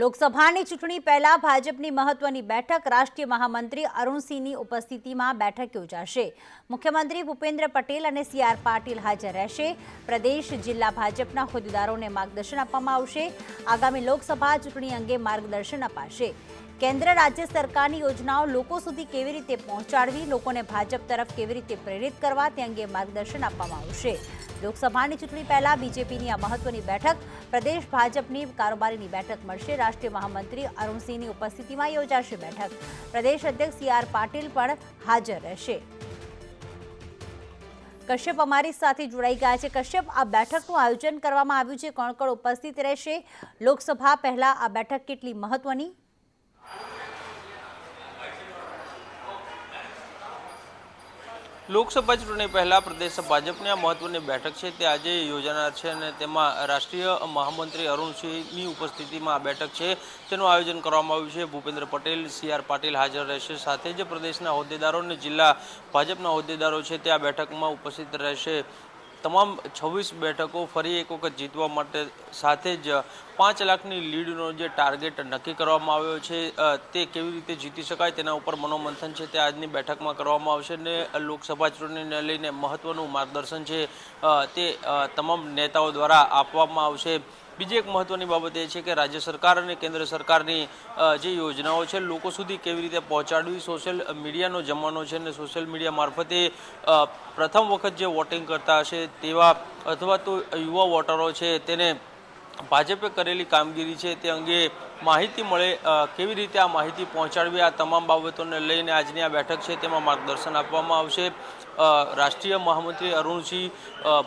લોકસભાની ચૂંટણી પહેલા ભાજપની મહત્વની બેઠક રાષ્ટ્રીય મહામંત્રી અરુણસિંહની ઉપસ્થિતિમાં બેઠક યોજાશે. મુખ્યમંત્રી ભૂપેન્દ્ર પટેલ અને સી આર પાટીલ હાજર રહેશે. પ્રદેશ જિલ્લા ભાજપના હોદ્દેદારોને માર્ગદર્શન આપવામાં આવશે. આગામી લોકસભા ચૂંટણી અંગે માર્ગદર્શન અપાશે. કેન્દ્ર રાજ્ય સરકારની યોજનાઓ લોકો સુધી કેવી રીતે પહોંચાડવી, લોકોને ભાજપ તરફ કેવી રીતે પ્રેરિત કરવા તે અંગે માર્ગદર્શન આપવામાં આવશે. લોકસભાની ચૂંટણી પહેલા બીજેપીની આ મહત્વની બેઠક, પ્રદેશ ભાજપની કારોબારીની બેઠક મળશે. રાષ્ટ્રીય મહામંત્રી અરુણસિંહની ઉપસ્થિતિમાં યોજાશે બેઠક. પ્રદેશ અધ્યક્ષ સી આર પાટીલ પણ હાજર રહેશે. કશ્યપ અમારી સાથે જોડાઈ ગયા છે. કશ્યપ, આ બેઠકનું આયોજન કરવામાં આવ્યું છે. કોણ કોણ ઉપસ્થિત રહેશે? લોકસભા પહેલા આ બેઠક કેટલી મહત્વની? લોકસભા ચૂંટણી પહેલા પ્રદેશ ભાજપની આ મહત્વની બેઠક છે તે આજે યોજાનાર છે અને તેમાં રાષ્ટ્રીય મહામંત્રી અરુણસિંહની ઉપસ્થિતિમાં આ બેઠક છે. તેનું આયોજન કરવામાં આવ્યું છે. ભૂપેન્દ્ર પટેલ, સી આર પાટીલ હાજર રહેશે. સાથે જ પ્રદેશના હોદ્દેદારો અને જિલ્લા ભાજપના હોદ્દેદારો છે તે આ બેઠકમાં ઉપસ્થિત રહેશે. તમામ છવ્વીસ બેઠકો ફરી એક વખત જીતવા માટે સાથે જ પાંચ લાખની લીડનો જે ટાર્ગેટ નક્કી કરવામાં આવ્યો છે તે કેવી રીતે જીતી શકાય તેના ઉપર મનોમંથન છે તે આજની બેઠકમાં કરવામાં આવશે અને લોકસભા ચૂંટણીને લઈને મહત્ત્વનું માર્ગદર્શન છે તે તમામ નેતાઓ દ્વારા આપવામાં આવશે. બીજી એક મહત્વની બાબત એ છે કે રાજ્ય સરકાર અને કેન્દ્ર સરકારની જે યોજનાઓ છે, લોકો સુધી કેવી રીતે પહોંચાડવી સોશિયલ મીડિયાનો જમાનો છે અને સોશિયલ મીડિયા મારફતે પ્રથમ વખત જે વોટિંગ કરતા હશે તેવા અથવા તો યુવા વોટરો છે તેને ભાજપે કરેલી કામગીરી છે તે અંગે માહિતી મળે કેવી રીતે આ માહિતી પહોંચાડવી, આ તમામ બાબતોને લઈને આજની આ બેઠક છે તેમાં માર્ગદર્શન આપવામાં આવશે. રાષ્ટ્રીય મહામંત્રી અરુણસિંહ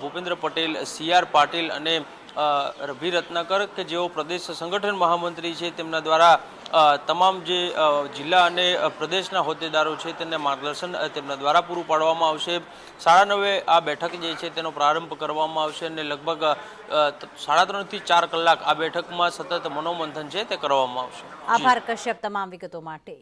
ભૂપેન્દ્ર પટેલ, સી આર પાટીલ અને રવિ રત્નાકર કે જેઓ પ્રદેશ સંગઠન મહામંત્રી છે તેમના દ્વારા તમામ જે જિલ્લા અને પ્રદેશના હોદ્દેદારો છે તેને માર્ગદર્શન તેમના દ્વારા પૂરું પાડવામાં આવશે. સાડા નવે આ બેઠક જે છે તેનો પ્રારંભ કરવામાં આવશે અને લગભગ સાડા ત્રણથી ચાર કલાક આ બેઠકમાં સતત મનોમંથન છે તે કરવામાં આવશે. આભાર કશ્યપ તમામ વિગતો માટે.